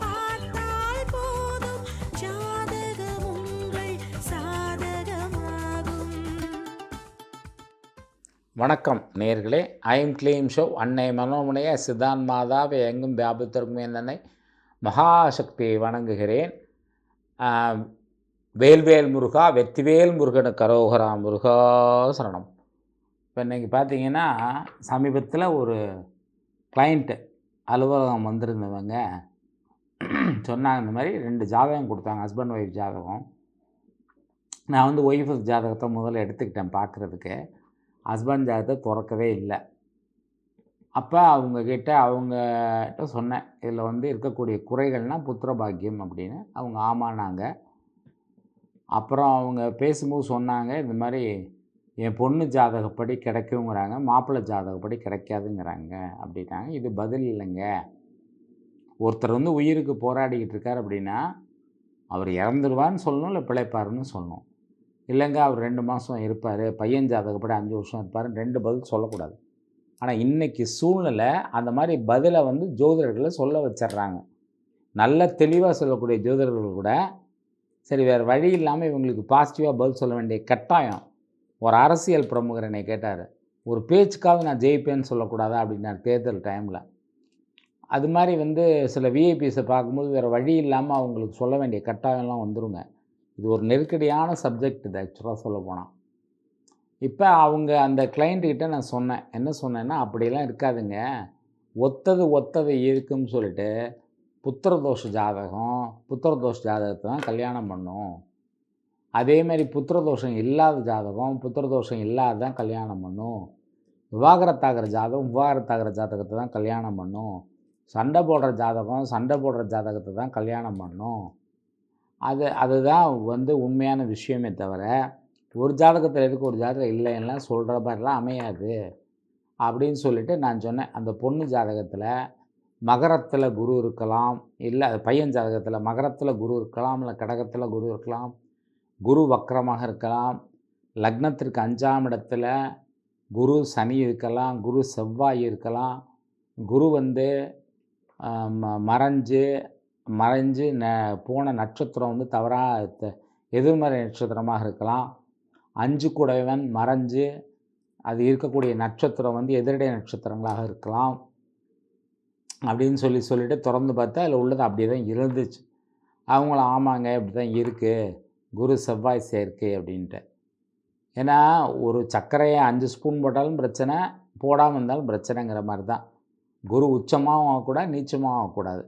பார்த்தால் போதும். ஜாதகம் உங்கள் சாதகமாகும். வணக்கம் நேர்களே. ஐம் கிளீம் ஷோ அன்னை மனோமனைய சிதான் மாதாவை எங்கும் வியாபித்திருக்கும் என்னை மகாசக்தியை வணங்குகிறேன். வேல்வேல் முருகா வெற்றிவேல் முருகனு கரோகரா முருகா சரணம். இப்போ இன்றைக்கி பார்த்தீங்கன்னா சமீபத்தில் ஒரு கிளைண்ட்டு அலுவலகம் வந்திருந்தவங்க சொன்னாங்க இந்த மாதிரி ரெண்டு ஜாதகம் கொடுத்தாங்க ஹஸ்பண்ட் ஒய்ஃப் ஜாதகம். நான் வந்து ஒய்ஃபு ஜாதகத்தை முதல்ல எடுத்துக்கிட்டேன் பார்க்குறதுக்கு. ஹஸ்பண்ட் ஜாதகத்தை திறக்கவே இல்லை. அப்போ அவங்கக்கிட்ட அவங்ககிட்ட சொன்னேன் இதில் வந்து இருக்கக்கூடிய குறைகள்னால் புத்திர பாக்கியம் அப்படின்னு. அவங்க ஆமானாங்க அப்புறம் அவங்க பேசும்போது சொன்னாங்க இந்த மாதிரி என் பொண்ணு ஜாதகப்படி கிடைக்குங்கிறாங்க மாப்பிள்ளை ஜாதகப்படி கிடைக்காதுங்கிறாங்க அப்படின்னாங்க இது பதில் இல்லைங்க. ஒருத்தர் வந்து உயிருக்கு போராடிக்கிட்டு இருக்கார் அப்படின்னா அவர் இறந்துருவான்னு சொல்லணும் இல்லை பிழைப்பாருன்னு சொல்லணும். இல்லைங்க அவர் ரெண்டு மாதம் இருப்பார் பையன் ஜாதகப்படி அஞ்சு வருஷம் இருப்பார் ரெண்டு பதில் சொல்லக்கூடாது. ஆனால் இன்றைக்கி சூழ்நிலை அந்த மாதிரி பதிலை வந்து ஜோதிடர்களை சொல்ல வச்சிடுறாங்க. நல்ல தெளிவாக சொல்லக்கூடிய ஜோதிடர்கள் கூட சரி வேறு வழி இல்லாமல் இவங்களுக்கு பாசிட்டிவாக பதில் சொல்ல வேண்டிய கட்டாயம். ஒரு அரசியல் பிரமுகர் என்னை கேட்டார் ஒரு பேச்சுக்காவது நான் ஜெயிப்பேன்னு சொல்லக்கூடாதா? அப்படின்னார் தேர்தல் டைமில் அது மாதிரி வந்து சில விஐபிஸை பார்க்கும்போது வேறு வழி இல்லாமல் அவங்களுக்கு சொல்ல வேண்டிய கட்டாயம்லாம் வந்துருங்க. இது ஒரு நெருக்கடியான சப்ஜெக்ட் இது ஆக்சுவலாக சொல்ல போனால் இப்போ அவங்க அந்த கிளைண்ட்டுக்கிட்ட நான் சொன்னேன். என்ன சொன்னேன்னா அப்படியெல்லாம் இருக்காதுங்க. ஒத்தது ஒத்தது இருக்குன்னு சொல்லிட்டு புத்திரதோஷ ஜாதகம் புத்திரதோஷ ஜாதகத்தை தான் கல்யாணம் பண்ணும். அதேமாரி புத்திரதோஷம் இல்லாத ஜாதகம் புத்திரதோஷம் இல்லாத கல்யாணம் பண்ணும். விவாகரத்தாகிற ஜாதகம் விவாகரத்தாகிற ஜாதகத்தை தான் கல்யாணம் பண்ணும். சண்டை போடுற ஜாதகம் சண்டை போடுற ஜாதகத்தை தான் கல்யாணம் பண்ணும். அது அதுதான் வந்து உண்மையான விஷயமே தவிர ஒரு ஜாதகத்தில் எதுக்கு ஒரு ஜாதகம் இல்லைன்னா சொல்கிற மாதிரிலாம் அமையாது. அப்படின்னு சொல்லிட்டு நான் சொன்னேன். அந்த பொண்ணு ஜாதகத்தில் மகரத்தில் குரு இருக்கலாம். இல்லை அது பையன் ஜாதகத்தில் மகரத்தில் குரு இருக்கலாம் இல்லை கடகத்தில் குரு இருக்கலாம். குரு வக்கரமாக இருக்கலாம். லக்னத்திற்கு அஞ்சாம் இடத்துல குரு சனி இருக்கலாம் குரு செவ்வாய் இருக்கலாம். குரு வந்து ம- மறைஞ்சு மறைஞ்சு ந போன நட்சத்திரம் வந்து தவறாக எதிர்மறை நட்சத்திரமாக இருக்கலாம். அஞ்சு குடைவன் மறைஞ்சு அது இருக்கக்கூடிய நட்சத்திரம் வந்து எதிரடை நட்சத்திரங்களாக இருக்கலாம். அப்படின்னு சொல்லி சொல்லிவிட்டு திறந்து பார்த்தா அதில் உள்ளது அப்படியே தான் இருந்துச்சு. அவங்களும் ஆமாங்க இப்படி தான் இருக்குது குரு செவ்வாய் சேர்க்கை அப்படின்ட்டு. ஏன்னா ஒரு சர்க்கரையை அஞ்சு ஸ்பூன் போட்டாலும் பிரச்சனை போடாமல் இருந்தாலும் பிரச்சனைங்கிற மாதிரி தான். குரு உச்சமாகவும் ஆகக்கூடாது நீச்சமாகவும் ஆகக்கூடாது.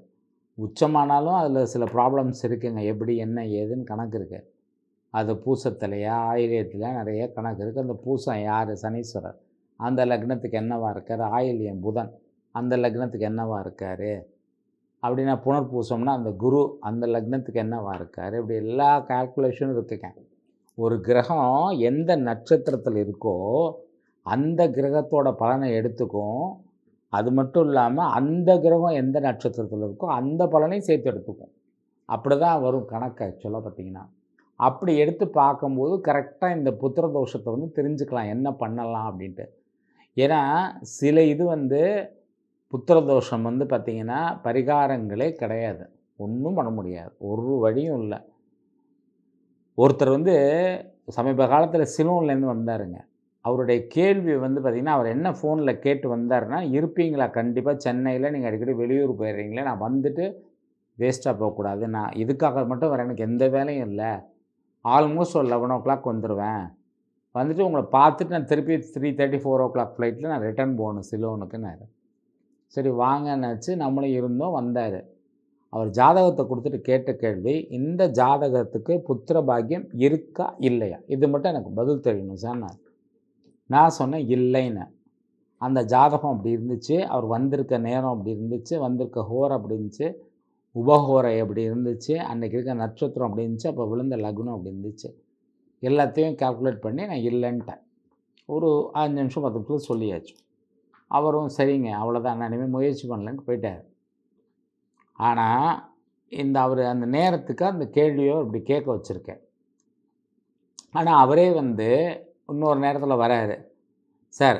உச்சமானாலும் அதில் சில ப்ராப்ளம்ஸ் இருக்குங்க. எப்படி என்ன ஏதுன்னு கணக்கு இருக்குது அது பூசத்துலையா ஆயிலியத்தில் நிறைய கணக்கு இருக்குது அந்த பூசம் யார்? சனீஸ்வரர். அந்த லக்னத்துக்கு என்னவா இருக்கார்? ஆயில்யம் புதன். அந்த லக்னத்துக்கு என்னவாக இருக்கார்? அப்படின்னா புனர்பூசம்னா அந்த குரு அந்த லக்னத்துக்கு என்னவா இருக்கார்? இப்படி எல்லா கால்குலேஷனும் இருக்குங்க ஒரு கிரகம் எந்த நட்சத்திரத்தில் இருக்கோ அந்த கிரகத்தோட பலனை எடுத்துக்கும். அது மட்டும் இல்லாமல் அந்த கிரகம் எந்த நட்சத்திரத்தில் இருக்கோ அந்த பலனையும் சேர்த்து எடுத்துக்கும். அப்படி தான் வரும் கணக்கு ஆக்சுவலாக பார்த்தீங்கன்னா. அப்படி எடுத்து பார்க்கும்போது கரெக்டாக இந்த புத்திர தோஷத்தை வந்து தெரிஞ்சுக்கலாம். என்ன பண்ணலாம் அப்படின்ட்டு. ஏன்னா சில இது வந்து புத்திர தோஷம் வந்து பார்த்திங்கன்னா பரிகாரங்களே கிடையாது. ஒன்றும் பண்ண முடியாது. ஒரு வழியும் இல்லை. ஒருத்தர் வந்து சமீப காலத்தில் சிலோன்லேருந்து வந்தாருங்க. அவருடைய கேள்வி வந்து பார்த்திங்கன்னா அவர் என்ன ஃபோனில் கேட்டு வந்தாருன்னா இருப்பீங்களா? கண்டிப்பாக சென்னையில் நீங்கள் அடிக்கடி வெளியூர் போயிடுறீங்களே நான் வந்துட்டு வேஸ்ட்டாக போகக்கூடாது. நான் இதுக்காக மட்டும் வர எனக்கு எந்த வேலையும் இல்லை. ஆல்மோஸ்ட் ஒரு லெவன் ஓ கிளாக் வந்துடுவேன் வந்துட்டு உங்களை பார்த்துட்டு நான் திருப்பி three thirty four o'clock ஃப்ளைட்டில் நான் ரிட்டர்ன் போகணும் சிலோனுக்குன்னாரு. சரி வாங்கன்னாச்சு. நம்மளும் இருந்தோம் வந்தார். அவர் ஜாதகத்தை கொடுத்துட்டு கேட்ட கேள்வி இந்த ஜாதகத்துக்கு புத்திர பாக்கியம் இருக்கா இல்லையா? இது மட்டும் எனக்கு பதில் தெரியணும் சார் நான் நான் சொன்னேன் இல்லைன்னு. அந்த ஜாதகம் அப்படி இருந்துச்சு அவர் வந்திருக்க நேரம் அப்படி இருந்துச்சு வந்திருக்க ஹோர் அப்படி இருந்துச்சு உபஹோரை அப்படி இருந்துச்சு அன்றைக்கி இருக்க நட்சத்திரம் அப்படி இருந்துச்சு அப்போ விழுந்த லக்னம் அப்படி இருந்துச்சு. எல்லாத்தையும் கால்குலேட் பண்ணி நான் இல்லைன்ட்டேன். ஒரு அஞ்சு நிமிஷம் பத்து நிமிஷம் சொல்லியாச்சு. அவரும் சரிங்க அவ்வளோதான் நான் இனிமேல் முயற்சி பண்ணலன்னு போயிட்டார். ஆனால் இந்த அவர் அந்த நேரத்துக்கு அந்த கேள்வியோ இப்படி கேட்க வச்சுருக்கேன். ஆனால் அவரே வந்து இன்னொரு நேரத்தில் வராரு. சார்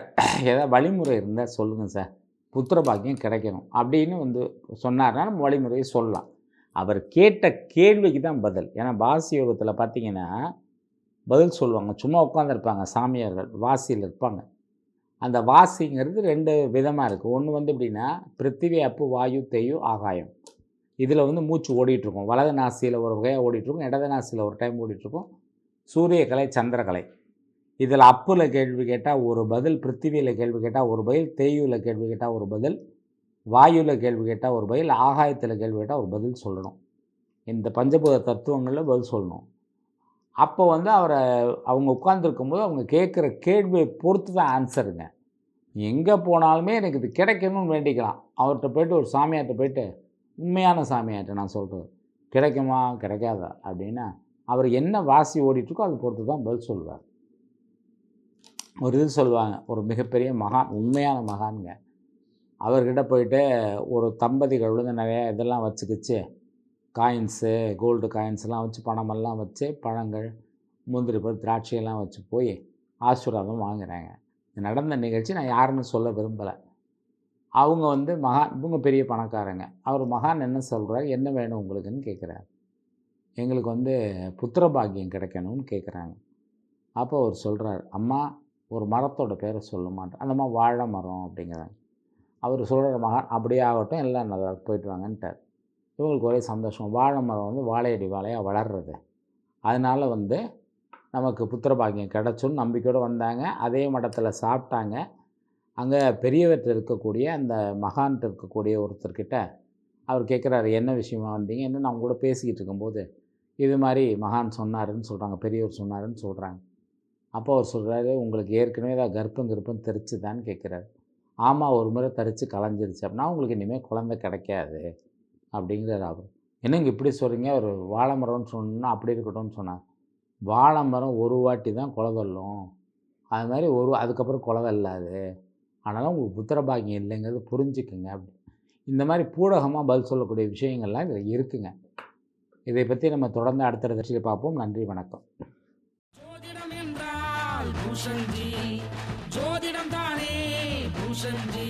ஏதாவது வழிமுறை இருந்தால் சொல்லுங்கள் சார். புத்திர பாக்கியம் கிடைக்கணும். அப்படின்னு வந்து சொன்னார்னா நம்ம வழிமுறையை சொல்லலாம். அவர் கேட்ட கேள்விக்கு தான் பதில். ஏன்னா வாசி யோகத்தில் பார்த்தீங்கன்னா பதில் சொல்லுவாங்க. சும்மா உட்காந்துருப்பாங்க சாமியார்கள் வாசியில் இருப்பாங்க. அந்த வாசிங்கிறது ரெண்டு விதமாக இருக்குது ஒன்று வந்து எப்படின்னா பிருத்திவி அப்பு வாயு தேயு ஆகாயம். இதில் வந்து மூச்சு ஓடிட்டுருக்கும். வலது நாசியில் ஒரு வகையாக ஓடிட்டுருக்கும். இடது நாசியில் ஒரு டைம் ஓடிட்டுருக்கும். சூரியக்கலை சந்திரகலை இதில் அப்பில் கேள்வி கேட்டால் ஒரு பதில் பிருத்திவியில் கேள்வி கேட்டால் ஒரு பதில் தேயுவில் கேள்வி கேட்டால் ஒரு பதில் வாயுவில் கேள்வி கேட்டால் ஒரு பதில் ஆகாயத்தில் கேள்வி கேட்டால் ஒரு பதில் சொல்லணும். இந்த பஞ்சபூத தத்துவங்களில் பதில் சொல்லணும். அப்போ வந்து அவரை அவங்க உட்காந்துருக்கும்போது அவங்க கேட்குற கேள்வியை பொறுத்து தான் ஆன்சருங்க எங்கே போனாலுமே எனக்கு இது கிடைக்கணும்னு வேண்டிக்கலாம். அவர்கிட்ட போயிட்டு ஒரு சாமியார்கிட்ட போயிட்டு உண்மையான சாமியார்கிட்ட நான் சொல்கிறது கிடைக்குமா? கிடைக்காதா? அப்படின்னா அவர் என்ன வாசி ஓடிட்டுருக்கோ அதை பொறுத்து தான் பதில் சொல்லுவார். ஒரு இது சொல்லுவாங்க ஒரு மிகப்பெரிய மகான் உண்மையான மகான்ங்க. அவர்கிட்ட போயிட்டு ஒரு தம்பதிகள் வந்து நிறைய இதெல்லாம் வச்சுக்கிச்சு. காயின்ஸு கோல்டு காயின்ஸ்லாம் வச்சு பணமெல்லாம் வச்சு பழங்கள் முந்திரி பழம் திராட்சையெல்லாம் வச்சு போய் ஆசீர்வாதம் வாங்குறாங்க. நடந்த நிகழ்ச்சி நான் யாருன்னு சொல்ல விரும்பலை. அவங்க வந்து மகான் இவங்க பெரிய பணக்காரங்க. அவர் மகான் என்ன சொல்கிறார் என்ன வேணும் உங்களுக்குன்னு கேட்குறாரு எங்களுக்கு வந்து புத்திர பாக்கியம் கிடைக்கணும்னு கேட்குறாங்க அப்போ அவர் சொல்கிறார் அம்மா ஒரு மரத்தோட பேரை சொல்ல மாட்டேன் அந்த மாதிரி வாழை மரம் அப்படிங்கிறாங்க. அவர் சொல்கிற மகான் அப்படியே ஆகட்டும் எல்லாம் நல்லா போயிட்டு வாங்கன்ட்டார். இவங்களுக்கு ஒரே சந்தோஷம் வாழை மரம் வந்து வாழையடி வாழையாக வளர்றது. அதனால் வந்து நமக்கு புத்திர பாக்கியம் கிடச்சுன்னு நம்பிக்கையோடு வந்தாங்க. அதே மடத்தில் சாப்பிட்டாங்க. அங்கே பெரியவர்கிட்ட இருக்கக்கூடிய அந்த மகான்கிட்ட இருக்கக்கூடிய ஒருத்தர்கிட்ட அவர் கேட்குறாரு என்ன விஷயமா வந்தீங்க? என்ன நான் கூட பேசிக்கிட்டு இருக்கும்போது இது மாதிரி மகான் சொன்னாருன்னு சொல்கிறாங்க பெரியவர் சொன்னாருன்னு சொல்கிறாங்க அப்போ அவர் சொல்கிறாரு உங்களுக்கு ஏற்கனவே ஏதாவது கர்ப்பம் கர்ப்பம் தெரிச்சுதான்னு கேட்குறாரு. ஆமாம் ஒரு முறை தரித்து கலைஞ்சிருச்சு அப்படின்னா உங்களுக்கு இனிமேல் குழந்தை கிடைக்காது. அப்படிங்கிறார் அவர். என்னங்க இப்படி சொல்கிறீங்க ஒரு வாழை மரம்னு சொன்னா அப்படி இருக்கட்டும்னு சொன்னார். வாழை மரம் ஒரு வாட்டி தான் குலை அது மாதிரி ஒரு அதுக்கப்புறம் குலை தள்ளாது. அதனால் உங்களுக்கு புத்திர பாக்கியம் இல்லைங்கிறது புரிஞ்சுக்குங்க. அப்படி இந்த மாதிரி பூடகமாக பதில் சொல்லக்கூடிய விஷயங்கள்லாம் இதில் இருக்குங்க. இதை பற்றி நம்ம தொடர்ந்து அடுத்த தட்சியில் பார்ப்போம். நன்றி வணக்கம். ஜோதிடம் என்றால் பூஷன்ஜி ஜோதிடம் தானே பூஷன்ஜி